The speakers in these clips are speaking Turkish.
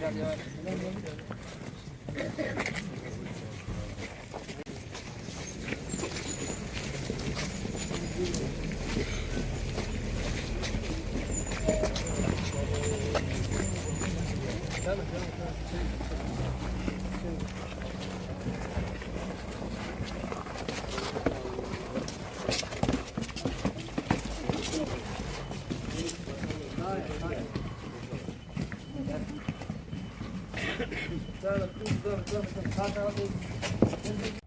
Biraz yavaş. İsimlerinden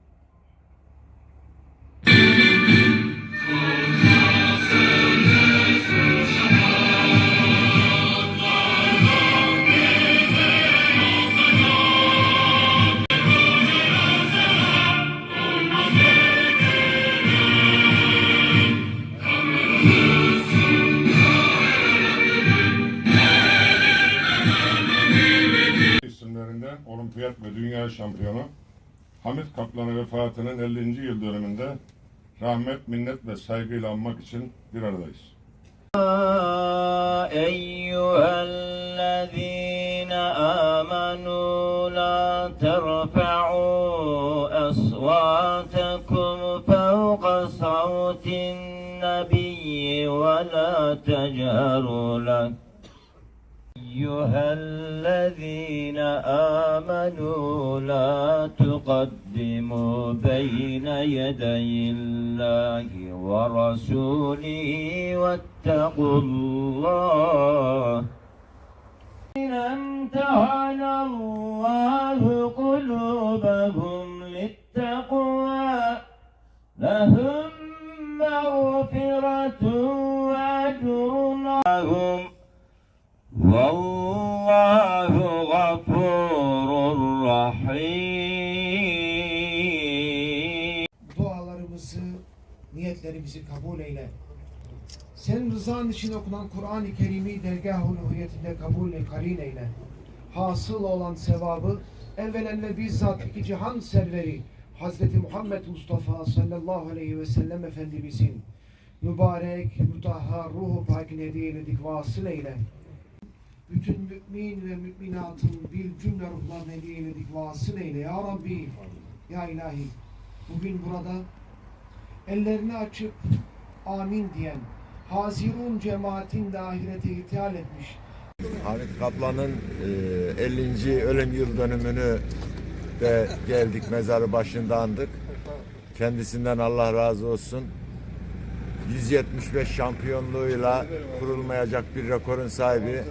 olimpiyat ve dünya şampiyonu Hamit Kaplan'ın vefatının 50. yıl dönümünde rahmet, minnet ve saygıyla anmak için bir aradayız. eyyühellezine amenu la terfe'u esvatekum fevka savtin nebiyyi ve la tecaru أيها الذين آمنوا لا تقدموا بين يدي الله ورسوله واتقوا الله. إن امتحن الله قلوبهم للتقوى لهم Vallahu gafurur rahim. Dualarımızı, niyetlerimizi kabul eyle. Senin rızan için okunan Kur'an-ı Kerim'i dergah-ı ruhiyetinde kabul-i karin eyle. Hasıl olan sevabı evvelen ve bizzat iki cihan serveri Hazreti Muhammed Mustafa sallallahu aleyhi ve sellem Efendimizin mübarek, mütahhar ruhu pakine diyenedik vasıl eyle. Bütün mümin ve müminatın bir cümle ruhlarına hediye eyledik vasıl eyle. Ya Rabbi, Ya ilahi. Bugün burada ellerini açıp amin diyen Hazirun cemaatin de ahirete ithal etmiş. Hamit Kaplan'ın e, 50. ölüm yıl dönümünü de geldik mezarı başında andık. Kendisinden Allah razı olsun. 175 şampiyonluğuyla kurulmayacak bir rekorun sahibi.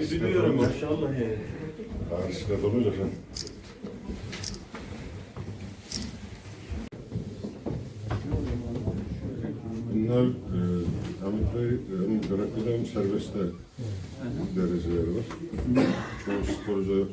Biliyorum maşallah yani. Bisiklet olunca efendim. Bunlar e, Hamit Bey hem hem serbestte dereceleri var. Çoğu sporcuda yok.